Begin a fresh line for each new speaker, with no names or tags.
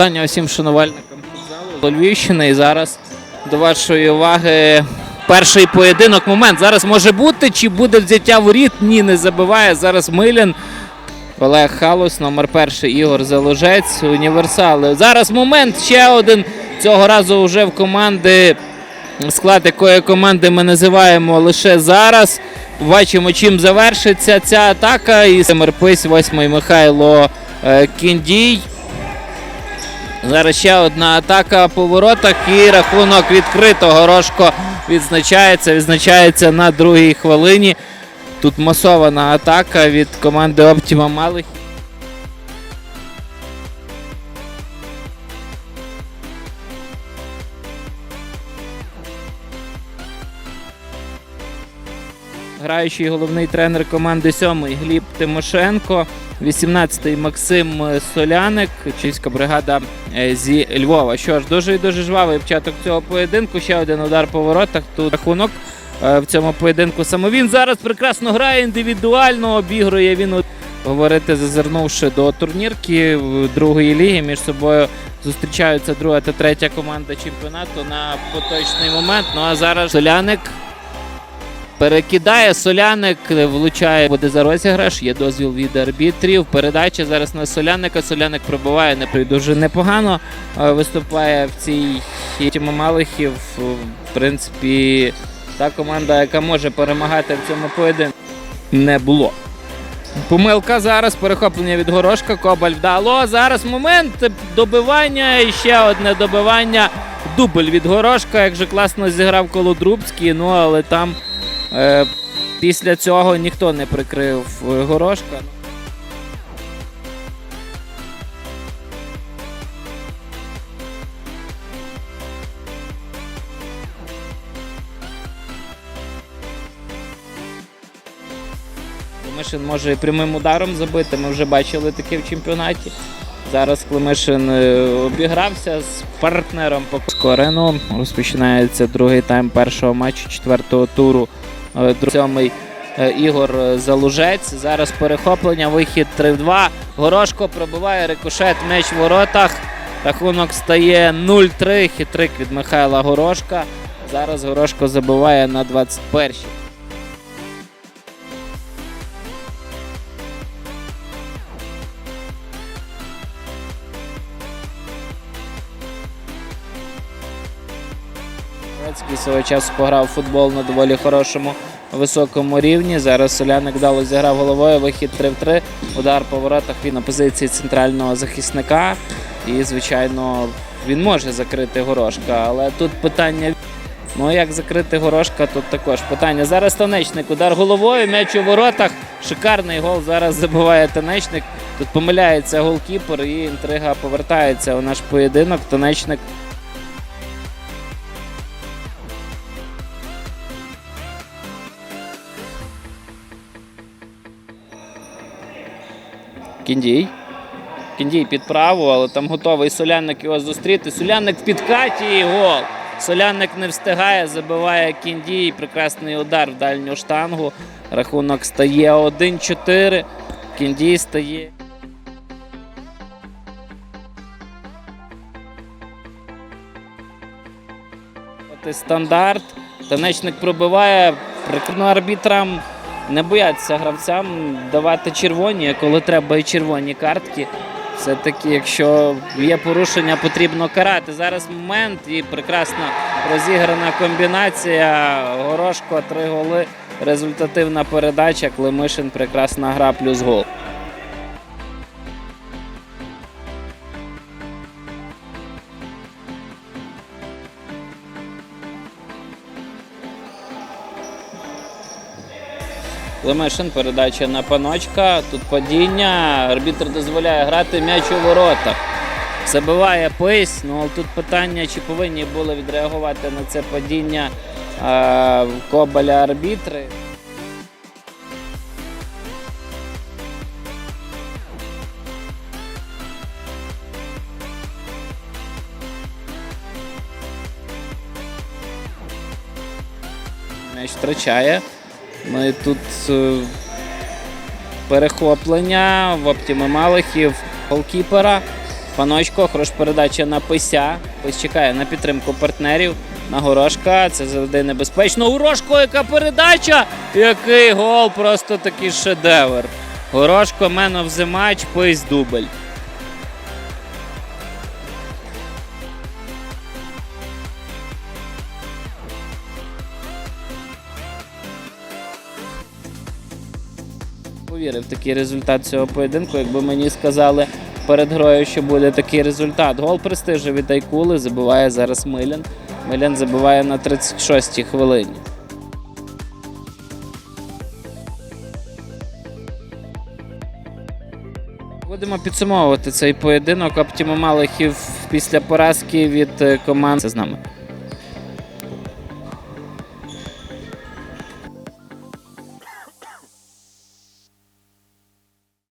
Вітання усім шанувальникам футзалу Львівщини. І зараз до вашої уваги перший поєдинок. Момент зараз може бути. Чи буде взяття воріт? Ні, не забиває. Зараз Милін. Олег Халус, номер перший Ігор Заложець, універсали. Зараз момент ще один. Цього разу вже в команди. Склад якої команди ми називаємо лише зараз. Бачимо, чим завершиться ця атака. І Семерпись, восьмий Михайло е, Кіндій. Зараз ще одна атака по воротах і рахунок відкрито. Горошко відзначається. Відзначається на другій хвилині. Тут масована атака від команди Оптіма Малих. Граючий головний тренер команди сьомий Гліб Тимошенко, 18-й Максим Соляник, чиська бригада е, зі Львова. Що ж, дуже і дуже жвавий початок цього поєдинку. Ще один удар по воротах. Тут рахунок е, в цьому поєдинку. Саме він зараз прекрасно грає індивідуально, обігрує він. Говорити, зазирнувши до турнірки другої ліги, між собою зустрічаються друга та третя команда чемпіонату на поточний момент. Ну а зараз Соляник Перекидає Соляник, влучає, буде за розіграш. Є дозвіл від арбітрів. Передача зараз на Соляника. Соляник пробиває не дуже непогано. е, Виступає в цій Тіма Малихів. В принципі, та команда, яка може перемагати в цьому поєдинку, не було. Помилка зараз, перехоплення від горошка. Кобаль вдало. Зараз момент добивання. І ще одне добивання. Дубль від горошка. Як же класно зіграв Колодрубський. Ну але там е, після цього ніхто не прикрив е, горошка. Климишин може прямим ударом забити. Ми вже бачили таке в чемпіонаті. Зараз Климишин е, обігрався з партнером по Скорену. Розпочинається другий тайм першого матчу четвертого туру. Е, Сьомий е, Ігор е, Залужець. Зараз перехоплення, вихід 3-2. Горошко пробиває рикошет, м'яч в воротах. Рахунок стає 0-3. Хитрик від Михайла Горошка. Зараз Горошко забиває на 21-й. Грецький свого часу пограв футбол на доволі хорошому високому рівні. Зараз Соляник вдало зіграв головою. Вихід 3 в 3. Удар по воротах він на позиції центрального захисника. І, звичайно, він може закрити горошка. Але тут питання. Ну, як закрити горошка, тут також питання. Зараз танечник. Удар головою, м'яч у воротах. Шикарний гол. Зараз забиває танечник. Тут помиляється голкіпер і інтрига повертається у наш поєдинок. Танечник Кіндій. Кіндій під праву, але там готовий Соляник його зустріти. Соляник в підкаті і гол. Соляник не встигає, забиває Кіндій. Прекрасний удар в дальню штангу. Рахунок стає 1-4. Кіндій стає. Стандарт. Танечник пробиває. Прикрно арбітрам не бояться гравцям давати червоні, коли треба і червоні картки. Все-таки, якщо є порушення, потрібно карати. Зараз момент і прекрасна розіграна комбінація. Горошко, три голи. Результативна передача. Климишин, прекрасна гра плюс гол. Лемешин, передача на паночка. Тут падіння. Арбітр дозволяє грати м'яч у воротах. Забиває пись. Ну але тут питання, чи повинні були відреагувати на це падіння е, Кобаля арбітри. Втрачає. Ну і тут е, перехоплення в Оптіми Малихів голкіпера. Паночко, хороша передача на Пися. Пись чекає на підтримку партнерів. На Горошка. Це завжди небезпечно. Горошко, яка передача! Який гол! Просто такий шедевр. Горошко, man of the match, Пись дубль. Повірив такий результат цього поєдинку, якби мені сказали перед грою, що буде такий результат. Гол престижу від Айкули забиває зараз Милян. Милян забиває на 36-й хвилині. Будемо підсумовувати цей поєдинок. Оптіма Малихів після поразки від е, команд. З нами.